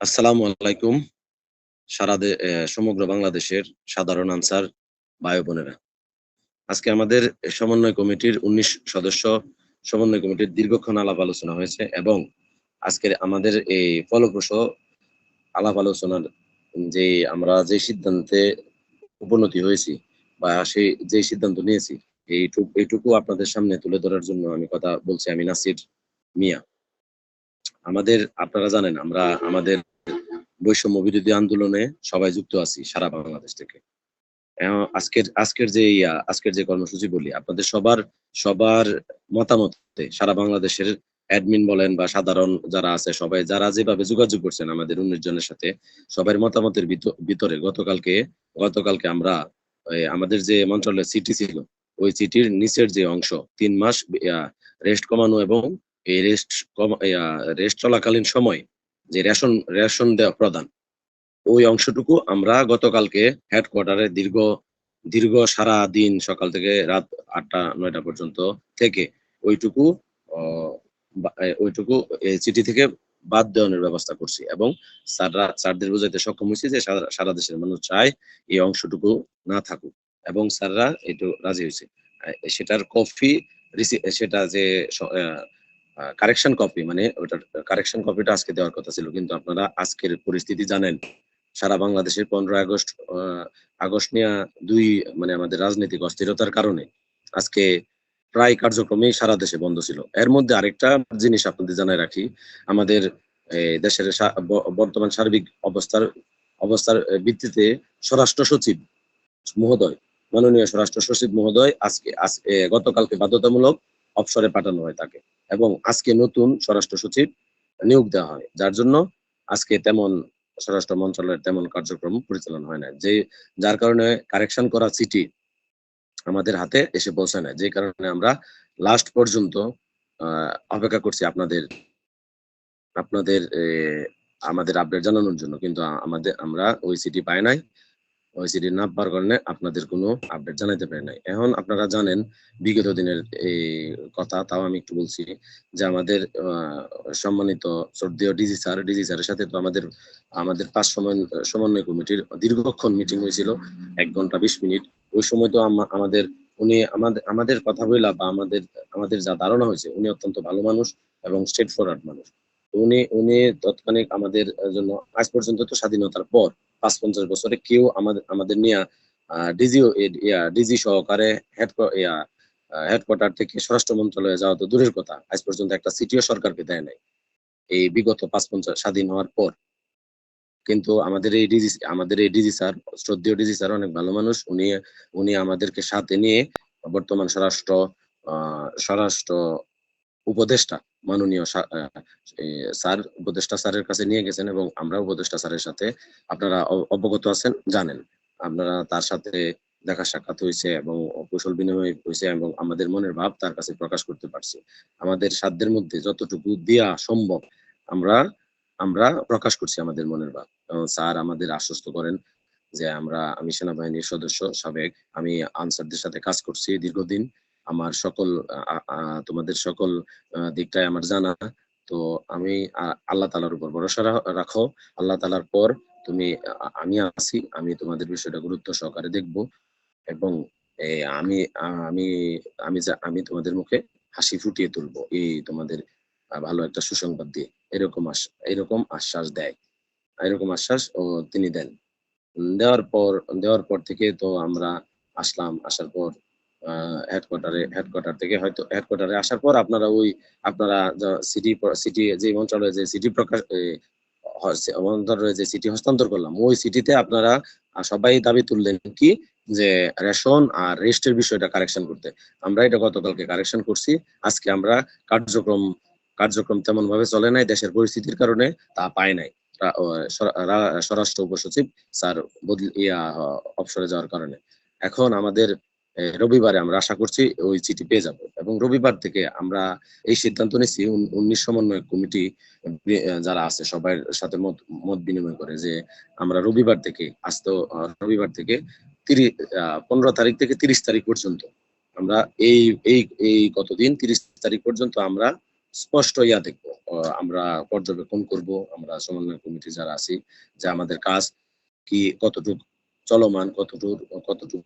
আসসালামু আলাইকুম, সারা সমগ্র বাংলাদেশের সাধারণ আনসার ভাই বোনেরা। আজকে আমাদের সমন্বয় কমিটির উনিশ সদস্য সমন্বয় কমিটির দীর্ঘক্ষণ আলাপ আলোচনা হয়েছে এবং আজকের আমাদের এই ফলপ্রসূ আলাপ আলোচনার যে আমরা যে সিদ্ধান্তে উপনতি হয়েছি বা সেই, যে সিদ্ধান্ত নিয়েছি, এইটুকু এইটুকু আপনাদের সামনে তুলে ধরার জন্য আমি কথা বলছি, আমি নাসির মিয়া। আমাদের, আপনারা জানেন, আমরা আমাদের বৈষম্য বিরোধী আন্দোলনে সবাই যুক্ত আছি সারা বাংলাদেশ থেকে। আজকের আজকের যে আজকের যে কর্মসূচি বলি, আপনাদের সবার সবার মতামতে সারা বাংলাদেশের অ্যাডমিন বলেন বা সাধারণ যারা আছে সবাই, যারা যেভাবে যোগাযোগ করছেন আমাদের উনিশ জনের সাথে সবার মতামতের ভিত- ভিতরে। গতকালকে গতকালকে আমরা আমাদের যে মন্ত্রণালয়ের সিটি ছিল, ওই সিটির নিচের যে অংশ, তিন মাস রেস্ট কমানো এবং এই রেস্ট রেস্ট চলাকালীন সময় যে রেশন রেশন দেওয়া প্রদান, ওই অংশটুকু আমরা গতকালকে হেডকোয়ার্টারে দীর্ঘ দীর্ঘ সারা দিন সকাল থেকে রাত আটটা, নয়টা পর্যন্ত থেকে ওইটুকু ওইটুকু চিঠি থেকে বাদ দেওয়ানোর ব্যবস্থা করছি এবং স্যাররা, স্যারদের বোঝাইতে সক্ষম হয়েছি যে সারা দেশের মানুষ চায় এই অংশটুকু না থাকুক এবং স্যাররা একটু রাজি হয়েছে। সেটার কপি সেটা যে কারেকশন কপি মানে ওটার কারেকশন কপিটা আজকে দেওয়ার কথা ছিল। কিন্তু আপনারা আজকের পরিস্থিতি জানেন, সারা বাংলাদেশের পনেরো আগস্ট আগস্ট নিয়ে দুই মানে আমাদের রাজনৈতিক অস্থিরতার কারণে আজকে প্রায় কার্যক্রমেই সারা দেশে বন্ধ ছিল। এর মধ্যে আরেকটা জিনিস আপনাদের জানাই রাখি, আমাদের দেশের বর্তমান সার্বিক অবস্থার অবস্থার ভিত্তিতে স্বরাষ্ট্র সচিব মহোদয়, মাননীয় স্বরাষ্ট্র সচিব মহোদয় আজকে, আজ- গতকালকে বাধ্যতামূলক অবসরে পাঠানো হয় তাকে। এবং আজকে নতুন স্বরাষ্ট্র সচিব নিয়োগ দেওয়া হয়, যার জন্য আজকে তেমন স্বরাষ্ট্র মন্ত্রণালয়ের তেমন কার্যক্রম পরিচালনা হয় না। যে, যার কারণে কারেকশন করা চিঠি আমাদের হাতে এসে পৌঁছায় না। যে কারণে আমরা লাস্ট পর্যন্ত অপেক্ষা করছি আপনাদের আপনাদের আমাদের আপডেট জানানোর জন্য। কিন্তু আমাদের, আমরা ওই চিঠি পাই নাই। ওই চিঠি না কারণে আপনাদের কোনো আপডেট জানাইতে পারি নাই। এখন আপনারা জানেন, বিগত দিনের এই কথা, তাও আমি একটু বলছি যে আমাদের সম্মানিত শ্রদ্ধেয় ডিজি স্যার ডিজি স্যারের সাথে তো আমাদের আমাদের পাঁচ সমন্বয় কমিটির দীর্ঘক্ষণ মিটিং হয়েছিল, এক ঘণ্টা বিশ মিনিট। ওই সময় তো আমা- আমাদের, উনি আমাদের আমাদের কথা বইলা বা আমাদের আমাদের যা ধারণা হয়েছে, উনি অত্যন্ত ভালো মানুষ এবং স্ট্রেট ফরওয়ার্ড মানুষ উনি উনি তৎক্ষণিক আমাদের জন্য আজ পর্যন্ত তো স্বাধীনতার পর পাঁচ পঞ্চাশ বছরে কেউ আমাদের আমাদের নিয়ে ডিজি ডিজি সহকারে হেড হেডকোয়ার্টার থেকে স্বরাষ্ট্র মন্ত্রণালয়ে যাওয়া তো দূরের কথা। আজ পর্যন্ত একটা সিটিও সরকারকে দেয় নাই। এই বিগত পাঁচ পঞ্চাশ স্বাধীন হওয়ার পর। কিন্তু আমাদের এই ডিজি, আমাদের এই ডিজি স্যার, শ্রদ্ধেয় ডিজি স্যার অনেক ভালো মানুষ। উনি উনি আমাদেরকে সাথে নিয়ে বর্তমান স্বরাষ্ট্র স্বরাষ্ট্র উপদেষ্টা, মাননীয় স্যার, উপদেষ্টা স্যারের কাছে নিয়ে গেছেন এবং আমরা উপদেষ্টা স্যারের সাথে আপনারা অবগত আছেন, জানেন। আপনারা তার সাথে দেখা সাক্ষাৎ হয়েছে এবং কুশল বিনিময় হয়েছে এবং আমাদের মনের ভাব তার কাছে প্রকাশ করতে পারছি। আমাদের সাধ্যের মধ্যে যতটুকু দেয়া সম্ভব আমরা আমরা প্রকাশ করছি আমাদের মনের ভাব। স্যার আমাদের আশ্বস্ত করেন যে আমরা, আমি সেনাবাহিনীর সদস্য, সাবেক, আমি আনসারদের সাথে কাজ করছি দীর্ঘদিন। আমার সকল তোমাদের সকল দিকটাই আমার জানা। তো আমি আল্লাহ তালার উপর ভরসা রাখো। আল্লাহ তালার পর তুমি আমি আছি, আমি তোমাদের বিষয়টা গুরুত্ব সহকারে দেখব। এবং আমি আমি আমি আমি তোমাদের মুখে হাসি ফুটিয়ে তুলবো। এই তোমাদের ভালো একটা সুসংবাদ দিয়ে। এরকম এরকম আশ্বাস দেয়। এরকম আশ্বাস ও তিনি দেন। দেওয়ার পর দেওয়ার পর থেকে তো আমরা আসলাম, আসার পর হেডকোয়ার্টারে হেডকোয়ার্টার থেকে হয়তো হেডকোয়ার্টারে আসার পর আপনারা ওই, আপনারা সিটি সিটি যে মন্ত্রণালয়ে যে সিটি প্রকাশ মন্ত্রণালয়ে যে সিটি হস্তান্তর করলাম, ওই সিটিতে আপনারা সবাই দাবি তুললেন কি? যে রেশন আর রেস্টের বিষয়টা কারেকশন করতে। আমরা এটা গতকালকে কারেকশন করছি। আজকে আমরা কার্যক্রম কার্যক্রম তেমন ভাবে চলে নাই, দেশের পরিস্থিতির কারণে তা পায় নাই। স্বরাষ্ট্র উপসচিব স্যার বদলি, ইয়া অবসরে যাওয়ার কারণে। এখন আমাদের রবিবারে আমরা আশা করছি ওই চিঠি পেয়ে যাব। এবং রবিবার থেকে আমরা এই সিদ্ধান্ত নিচ্ছি উন- উনিশ সমন্বয় কমিটি যারা আছে সবার সাথে মত মত বিনিময় করে যে আমরা রবিবার থেকে, আজ তো রবিবার থেকে তিরিশ পনেরো তারিখ থেকে তিরিশ তারিখ পর্যন্ত আমরা এই এই এই কতদিন তিরিশ তারিখ পর্যন্ত আমরা স্পষ্ট ইয়া দেখব আমরা পর্যবেক্ষণ করব, আমরা সমন্বয় কমিটি যারা আছি, যে আমাদের কাজ কি কতটুকু চলমান কতটুকু কতটুকু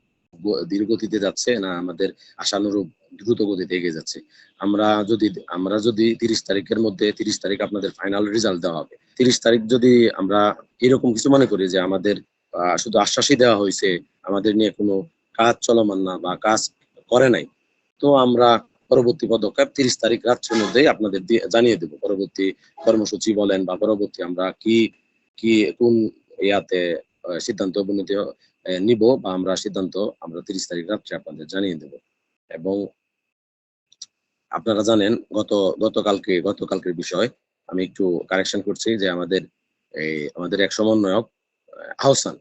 ধীর যাচ্ছে না, আমাদের আশানুরূপ দ্রুত গতিতে এগিয়ে যাচ্ছে। আমরা যদি আমরা যদি তিরিশ তারিখের মধ্যে, তিরিশ তারিখ আপনাদের ফাইনাল রেজাল্ট দেওয়া হবে। তিরিশ তারিখ যদি আমরা এরকম কিছু মনে করি যে আমাদের শুধু আশ্বাসই দেওয়া হয়েছে, আমাদের নিয়ে কোনো কাজ চলমান না বা কাজ করে নাই, তো আমরা পরবর্তী পদক্ষেপ তিরিশ তারিখ রাত্রের মধ্যেই আপনাদের জানিয়ে দেবো। পরবর্তী কর্মসূচি বলেন বা পরবর্তী আমরা কি কি, কোন ইয়াতে সিদ্ধান্ত উপনীত নিব বা আমরা সিদ্ধান্ত আমরা তিরিশ তারিখ রাত্রে আপনাদের জানিয়ে দেব। এবং আপনারা জানেন গত গতকালকে গতকালকের বিষয় আমি একটু কারেকশন করছি যে আমাদের এই আমাদের এক সমন্বয়ক আহ, আহসান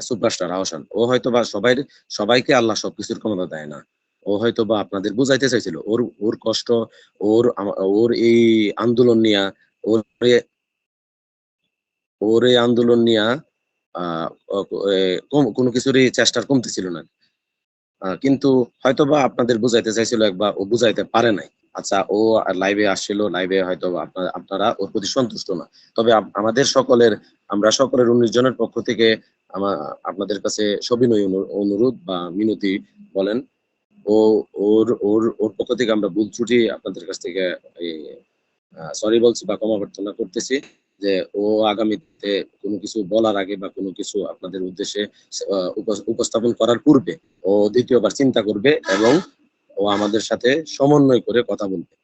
সুপারস্টার আহসান ও হয়তো বা সবাই সবাইকে আল্লাহ সবকিছুর ক্ষমতা দেয় না। ও হয়তো বা আপনাদের বুঝাইতে চাইছিল ওর ওর কষ্ট ওর ওর এই আন্দোলন নিয়া ওর ওর এই আন্দোলন নিয়া কোন- কিছুরই চেষ্টার কমতি ছিল না কিন্তু হয়তোবা আপনাদের বুঝাইতে চাইছিল একবার, ও বুঝাইতে পারে নাই। আচ্ছা ও লাইভে আসছিল লাইভে হয়তো আপনারা ওর প্রতি সন্তুষ্ট না। তবে আমাদের সকলের, আমরা সকলের উনিশ জনের পক্ষ থেকে আপনাদের কাছে সবিনয় অনুরোধ বা মিনতি বলেন, ও, ওর ওর ওর পক্ষ থেকে আমরা ভুল ত্রুটি আপনাদের কাছ থেকে সরি বলছি বা ক্ষমা প্রার্থনা করতেছি। যে ও আগামীতে কোনো কিছু বলার আগে বা কোনো কিছু আপনাদের উদ্দেশ্যে উপস্থাপন করার পূর্বে ও দ্বিতীয়বার চিন্তা করবে এবং ও আমাদের সাথে সমন্বয় করে কথা বলবে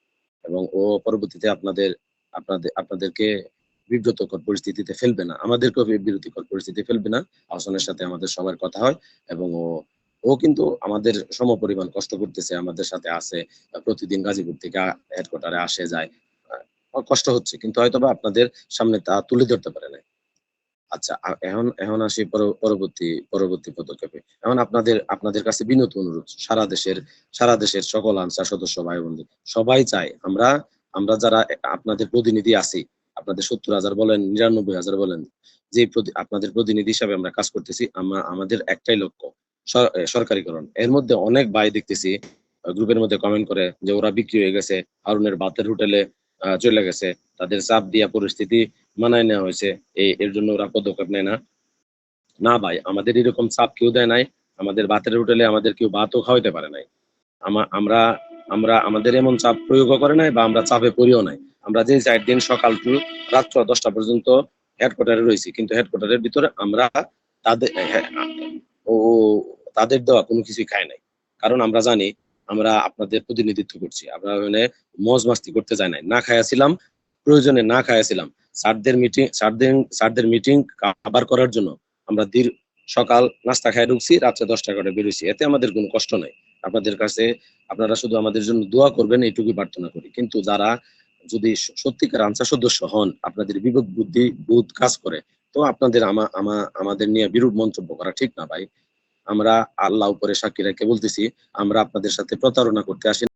এবং ও পরবর্তীতে আপনাদের আপনাদের, আপনাদেরকে বিব্রতকর পরিস্থিতিতে ফেলবে না। আমাদেরকেও বিরতিকর পরিস্থিতি ফেলবে না। আহসানের সাথে আমাদের সবার কথা হয় এবং ও ও কিন্তু আমাদের সমপরিমাণ কষ্ট করতেছে, আমাদের সাথে আছে, প্রতিদিন গাজীপুর থেকে হেডকোয়ার্টারে আসে, যায়। কষ্ট হচ্ছে, কিন্তু হয়তো বা আপনাদের সামনে তা তুলে ধরতে পারে না আচ্ছা এখন এখন আসি পর- পরবর্তী পরবর্তী পদক্ষেপে। এখন আপনাদের আপনাদের কাছে বিনত অনুরোধ, সারা দেশের সারা দেশের সকল আনসার সদস্য ভাই বোনদের সবাই চায় আমরা আমরা যারা আপনাদের প্রতিনিধি আছি, আপনাদের সত্তর হাজার বলেন, নিরানব্বই হাজার বলেন, যে আপনাদের প্রতিনিধি হিসাবে আমরা কাজ করতেছি আমরা আমাদের একটাই লক্ষ্য সরকারিকরণ। এর মধ্যে অনেক ভাই দেখতেছি গ্রুপের মধ্যে কমেন্ট করে যে ওরা বিক্রি হয়ে গেছে, হারুনের বাতের হোটেলে চলে গেছে। তাদের চাপ দিয়া পরিস্থিতি মানায় নেওয়া হয়েছে। এই এর জন্য ওরা পদক্ষেপ নেয় না। না ভাই আমাদের এরকম চাপ কেউ দেয় নাই। আমাদের বাতের হোটেলে আমাদের কেউ ভাতও খাওয়াইতে পারে নাই। আমা- আমরা আমরা আমাদের এমন চাপ প্রয়োগও করে নাই বা আমরা চাপে পড়িও নাই। আমরা যে চার দিন সকাল টু রাত্র দশটা পর্যন্ত হেডকোয়ার্টারে রয়েছি। কিন্তু হেডকোয়ার্টারের ভিতরে আমরা তাদের হ্যাঁ, ও তাদের দেওয়া কোনো কিছুই খাই নাই। কারণ আমরা জানি আমরা আপনাদের প্রতিনিধিত্ব করছি। আমরা মানে মজ মাস্তি করতে যাই নাই। না খাইয়াছিলাম, প্রয়োজনে না খাইয়াছিলাম। স্যারদের মিটিং স্যারদের স্যারদের মিটিং কাবার করার জন্য আমরা দীর সকাল নাস্তা খাই ঢুকছি, রাত্রে দশটা করে বেরোছি এতে আমাদের কোনো কষ্ট নাই। আপনাদের কাছে, আপনারা শুধু আমাদের জন্য দোয়া করবেন, এইটুকুই প্রার্থনা করি। কিন্তু যারা যদি সত্যিকার আনসার সদস্য হন, আপনাদের বিবেক, বুদ্ধি, বোধ কাজ করে, তো আপনাদের আমা, আমাদের নিয়ে বিরূপ মন্তব্য করা ঠিক না ভাই। আমরা আল্লাহ উপরে সাক্ষী রেখে বলতেছি আমরা আপনাদের সাথে প্রতারণা করতে আসি